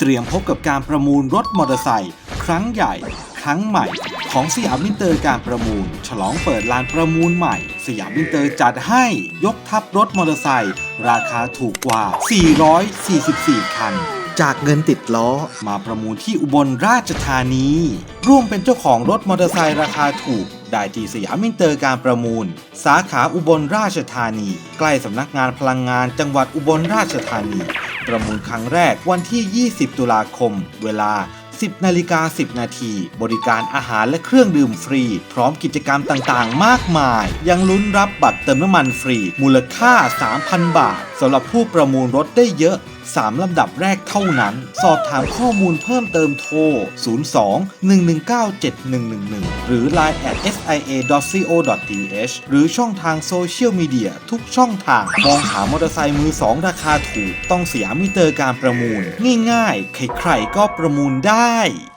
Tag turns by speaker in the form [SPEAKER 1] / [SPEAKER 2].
[SPEAKER 1] เตรียมพบกับการประมูลรถมอเตอร์ไซค์ครั้งใหญ่ ครั้งใหม่ ของสยามวินเตอร์การประมูล ฉลองเปิดลานประมูลใหม่ สยามวินเตอร์จัดให้ยกทัพรถมอเตอร์ไซค์ราคาถูกกว่า 444 คัน จากเงินติดล้อมาประมูลที่อุบลราชธานี ร่วมเป็นเจ้าของรถมอเตอร์ไซค์ราคาถูกได้ที่สยามมินเตอร์การประมูล สาขาอุบลราชธานี ใกล้สำนักงานพลังงานจังหวัดอุบลราชธานี ประมูลครั้งแรกวันที่ 20 ตุลาคม เวลา 10 นาฬิกา 10 นาที บริการอาหารและเครื่องดื่มฟรี พร้อมกิจกรรมต่างๆ มากมาย ยังลุ้นรับบัตรเติมน้ำมันฟรี มูลค่า 3,000 บาทสำหรับผู้ประมูลรถได้เยอะ 3 ลำดับแรกเท่านั้น สอบถามข้อมูลเพิ่มเติมโทร 02 119 7111 หรือ line at sia.co.th หรือช่องทางโซเชียลมีเดียทุกช่องทาง มองหามอเตอร์ไซค์มือ 2 ราคาถูก ต้องเสียามมิเตอร์การประมูล ง่ายๆ ใครๆ ก็ประมูลได้はい。